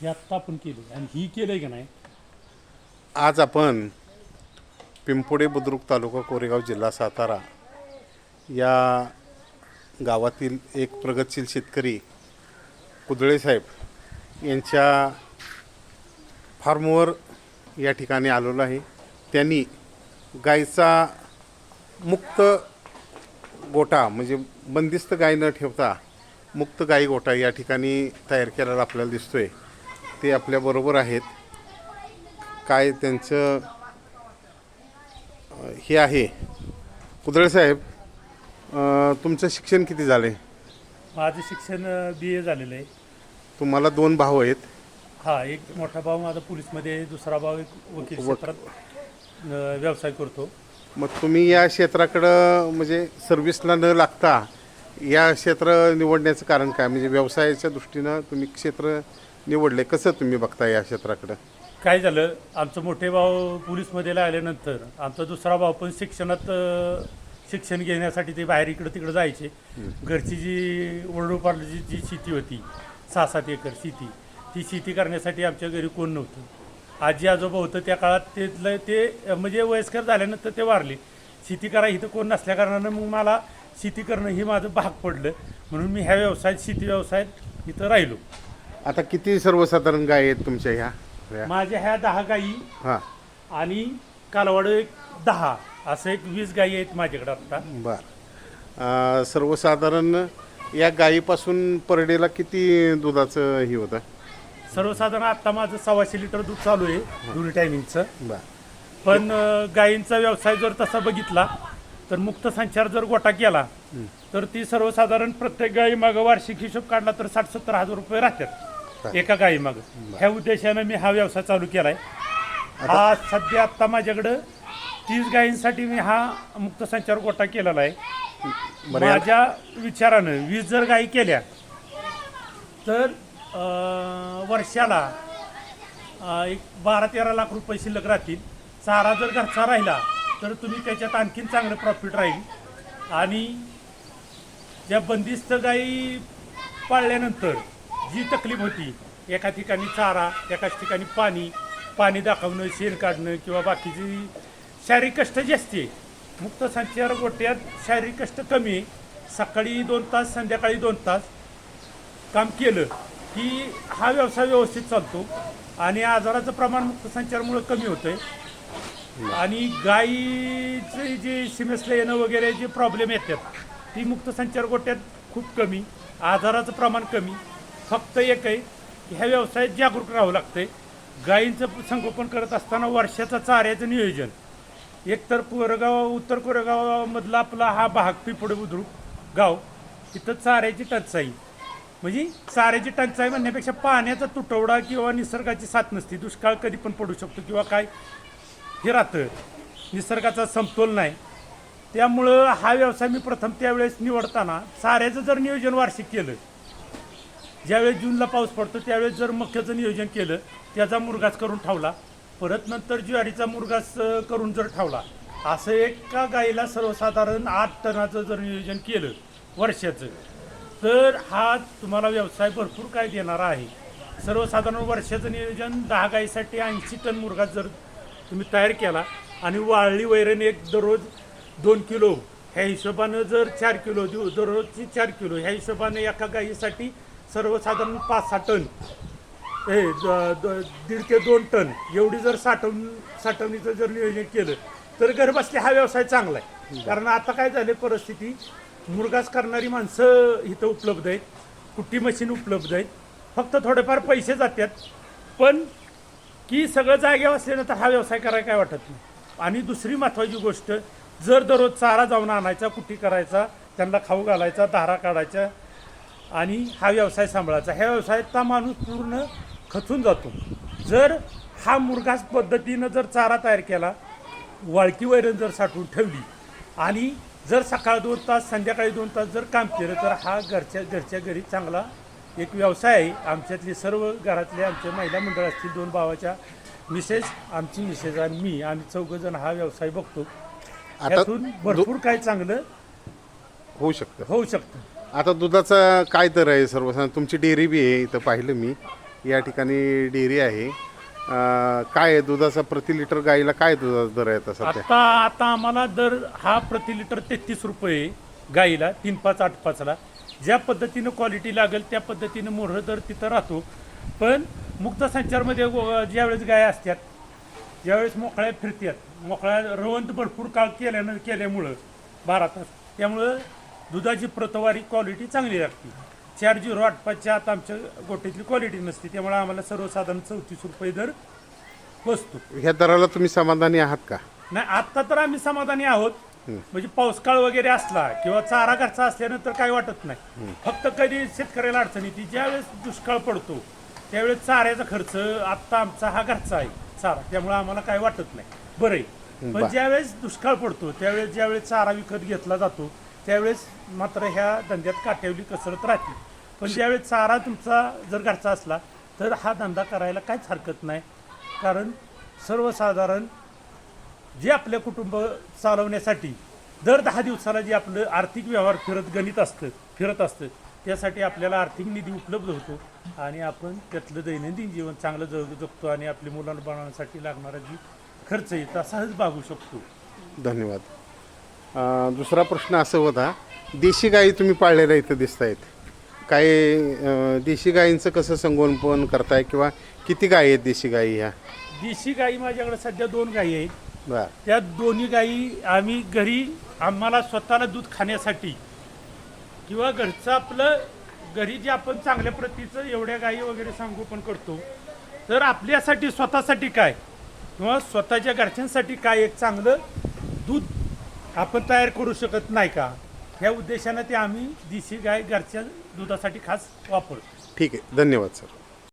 हे आत्ता आपण केलं आणि ही केलंय का नाही? आज आपण पिंपोडे बुद्रुक तालुका कोरेगाव जिल्हा सातारा या गावातील एक प्रगतशील शेतकरी कुदळे साहेब यांच्या फार्मवर या ठिकाणी आलेलो आहे. त्यांनी गायचा मुक्त गोटा म्हणजे बंदिस्त गाय न ठेवता मुक्त गाई गोटा या ठिकाणी तयार केलेला आपल्याला दिसतोय. ते आपल्याबरोबर आहेत. काय त्यांचं हे आहे. कुदळे साहेब तुमचं शिक्षण किती झाले माझं शिक्षण बी ए झालेलं आहे. तुम्हाला दोन भाऊ आहेत. हा एक मोठा भाऊ माझा पोलीसमध्ये आहे, दुसरा भाऊ एक वकील क्षेत्रात व्यवसाय करतो. मग तुम्ही या क्षेत्राकडं म्हणजे सर्व्हिसला न लागता या क्षेत्र निवडण्याचं कारण काय? म्हणजे व्यवसायाच्या दृष्टीनं तुम्ही क्षेत्र निवडले. कसं तुम्ही बघता या क्षेत्राकडं? काय झालं? आमचं मोठे भाऊ पोलीसमध्ये लागल्यानंतर आमचा दुसरा भाऊ पण शिक्षणात अं, शिक्षण घेण्यासाठी ते बाहेर इकडं तिकडं जायचे. घरची जी ओरडोपारची जी शेती होती सहा सात एकर शेती ती शेती करण्यासाठी आमच्या घरी कोण नव्हतं. आजी आजोबा होतं त्या काळात ते ते अं, म्हणजे वयस्कर झाल्यानंतर ते वारले. शेती करा इथं कोण नसल्या कारणानं मग मला शेती करणं ही माझं भाग पडलं. म्हणून मी ह्या व्यवसायात शेती व्यवसायात इथं राहिलो. आता किती सर्वसाधारण गाय आहेत तुमच्या ह्या? ह्या? माझ्या ह्या दहा गायी हां. आणि कालवाड एक दहा. असं एक वीस गायी आहेत माझ्याकडे आता. बर. अ, सर्वसाधारण या गायीपासून पर डेला किती दुधाचं हे होतं? सर्वसाधारण आता माझं सव्वाशे लिटर दूध चालू आहे दुरी टायमिंगचं बर. पण अं, गायींचा व्यवसाय जर तसा बघितला तर मुक्त संचार जर गोटा केला तर ती सर्वसाधारण प्रत्येक गायी मागं वार्षिक हिशोब काढला तर साठ सत्तर हजार रुपये राहतात. एका गायी मागं. ह्या उद्देशानं मी हा व्यवसाय चालू केलाय. हा सध्या आता माझ्याकडं तीस गायींसाठी मी हा मुक्त संचार गोटा केलेला आहे. माझ्या विचारानं वीस जर गायी केल्या तर वर्षाला एक बारा तेरा लाख रुपये शिल्लक राहतील. चारा जर घरचा राहिला तर तुम्ही त्याच्यात आणखीन चांगलं प्रॉफिट राहील. आणि ज्या बंदिस्त गायी पाळल्यानंतर जी तकलीफ होती एका ठिकाणी चारा एकाच ठिकाणी पाणी पाणी दाखवणं शेण काढणं किंवा बाकीची शारीरिक कष्ट जी असते मुक्त संचार गोट्यात शारीरिक कष्ट कमी आहे सकाळी दोन तास संध्याकाळी दोन तास काम केलं की हा व्यवसाय व्यवस्थित चालतो आणि आजाराचं प्रमाण मुक्त संचारमुळे कमी होतंय. आणि गायीचे जे सिमेसला येणं वगैरे जे प्रॉब्लेम येतात ती मुक्त संचार गोट्यात खूप कमी आजाराचं प्रमाण कमी. फक्त एक आहे की ह्या व्यवसायात जागरूक राहावं लागतंय. गायींचं संगोपन करत असताना वर्षाचं चाऱ्याचं नियोजन. एकतर कोरेगाव उत्तर कोरेगावामधला आपला हा भाग पिपळे बुद्रुक गाव तिथं चाऱ्याची टंचाई. म्हणजे चाऱ्याची टंचाई म्हणण्यापेक्षा पाण्याचा तुटवडा किंवा निसर्गाची साथ नसते. दुष्काळ कधी पण पडू शकतो किंवा काय. हे राहतं निसर्गाचा समतोल नाही. त्यामुळं हा व्यवसाय मी प्रथम त्यावेळेस निवडताना चाऱ्याचं जर नियोजन वार्षिक केलं ज्यावेळेस जूनला पाऊस पडतो त्यावेळेस जर मक्याचं नियोजन केलं त्याचा मुरगास करून ठेवला परत नंतर ज्वारीचा मुरगास करून जर ठेवला असं एका गाईला सर्वसाधारण आठ टनाचं जर नियोजन केलं वर्षाचं तर हा तुम्हाला व्यवसाय भरपूर काय देणारा आहे. सर्वसाधारण वर्षाचं नियोजन दहा गाईसाठी ऐंशी टन मुरगा जर तुम्ही तयार केला आणि वाळली वैरण एक दररोज दोन किलो. ह्या हिशोबानं जर चार किलो देऊ दररोजची चार किलो. ह्या हिशोबाने एका गाईसाठी सर्वसाधारण पाच सहा टन. हे दीड ते दोन टन. एवढी जर साठवून साठवणीचं जर नियोजन केलं तर घरबसल्या हा व्यवसाय चांगला आहे. कारण आता काय झाले परिस्थिती मुरगास करणारी माणसं इथं उपलब्ध आहेत कुट्टी मशीन उपलब्ध आहेत. फक्त थोडेफार पैसे जातात पण की सगळं जागेवर असल्यानंतर हा व्यवसाय करायला काय वाटत नाही. आणि दुसरी महत्त्वाची गोष्ट जर दररोज चारा जाऊन आणायचा कुट्टी करायचा त्यांना खाऊ घालायचा धारा काढायचा आणि हा व्यवसाय सांभाळायचा. ह्या व्यवसायाचा माणूस पूर्ण खचून जातो. जर हा मुरघास पद्धतीनं जर चारा तयार केला वाळकी वैरण जर साठवून ठेवली आणि जर सकाळ दोन तास संध्याकाळी दोन तास जर काम केलं तर हा घरच्या घरच्या घरी चांगला एक व्यवसाय आहे. आमच्यातले सर्व घरातले आमच्या महिला मंडळ असतील दोन भावाच्या मिसेस आमची मिसेस आणि मी आम्ही चौघजण हा व्यवसाय बघतो. आता त्यातून भरपूर काय चांगलं होऊ शकतं. होऊ शकतं. आता दुधाचा काय दर आहे सर्वसाधारण. तुमची डेअरी बी आहे इथं पाहिलं मी. या ठिकाणी डेअरी आहे. अं, काय आहे दुधाचा प्रति लिटर गाईला काय दुधाचा दर आहे आता सध्या? आता आता आम्हाला दर हा प्रति लिटर तेहतीस रुपये गाईला तीन पाच आठ पाचला. ज्या पद्धतीनं क्वालिटी लागेल त्या पद्धतीनं मोहर दर तिथं राहतो. पण मुक्त संचारमध्ये ज्यावेळेस गाय असतात ज्यावेळेस मोकळ्या फिरतात मोकळ्या रवंत भरपूर काळ केल्यानं केल्यामुळं बारा तास त्यामुळं दुधाची प्रतवारी क्वालिटी चांगली लागते. चार झिरो आठ पाचच्या आत आमच्या गोट्यातली क्वालिटी नसते त्यामुळे आम्हाला सर्वसाधारण चौतीस रुपये दर बसतो. ह्या दराला तुम्ही समाधानी आहात का? नाही आत्ता तर आम्ही समाधानी आहोत. म्हणजे पाऊस काळ वगैरे असला किंवा चारा घरचा असल्यानंतर काही वाटत नाही. फक्त कधी शेतकऱ्याला अडचण येते ज्यावेळेस दुष्काळ पडतो त्यावेळेस चाऱ्याचा खर्च आत्ता आमचा हा घरचा आहे. चारा. त्यामुळे आम्हाला काही वाटत नाही. बरं आहे पण ज्यावेळेस दुष्काळ पडतो त्यावेळेस ज्यावेळेस चारा विकत घेतला जातो त्यावेळेस मात्र ह्या धंद्यात काट्यावली कसरत राहते. पण ज्यावेळेस चारा तुमचा जर घरचा असला तर हा धंदा करायला काहीच हरकत नाही. कारण सर्वसाधारण जे आपलं कुटुंब चालवण्यासाठी दर दहा दिवसाला जे आपलं आर्थिक व्यवहार फिरत गणित असतं फिरत असतं त्यासाठी आपल्याला आर्थिक निधी उपलब्ध होतो आणि आपण त्यातलं दैनंदिन जीवन चांगलं जग जगतो आणि आपल्या मुलांना बनवण्यासाठी लागणारा जी खर्च आहे तो सहज भागू शकतो. धन्यवाद. अं, दुसरा प्रश्न असं होता देशी गाई तुम्ही पाळलेल्या इथं दिसत आहेत काय अं, देशी गायींचं कसं संगोपन करताय किंवा किती गायी आहेत देशी गायी ह्या? देशी गाई माझ्याकडे सध्या दोन गायी आहेत. बर. त्या दोन्ही गायी आम्ही घरी आम्हाला स्वतःला दूध खाण्यासाठी किंवा घरचं आपलं घरी जे आपण चांगल्या प्रतीचं एवढ्या गायी वगैरे संगोपन करतो तर आपल्यासाठी स्वतःसाठी काय? किंवा स्वतःच्या घरच्यांसाठी काय एक चांगलं दूध आपण तयार करू शकत नाही का? ह्या उद्देशानं ते आम्ही देशी गाय घरच्या दुधासाठी खास वापरतो. ठीक आहे. धन्यवाद सर.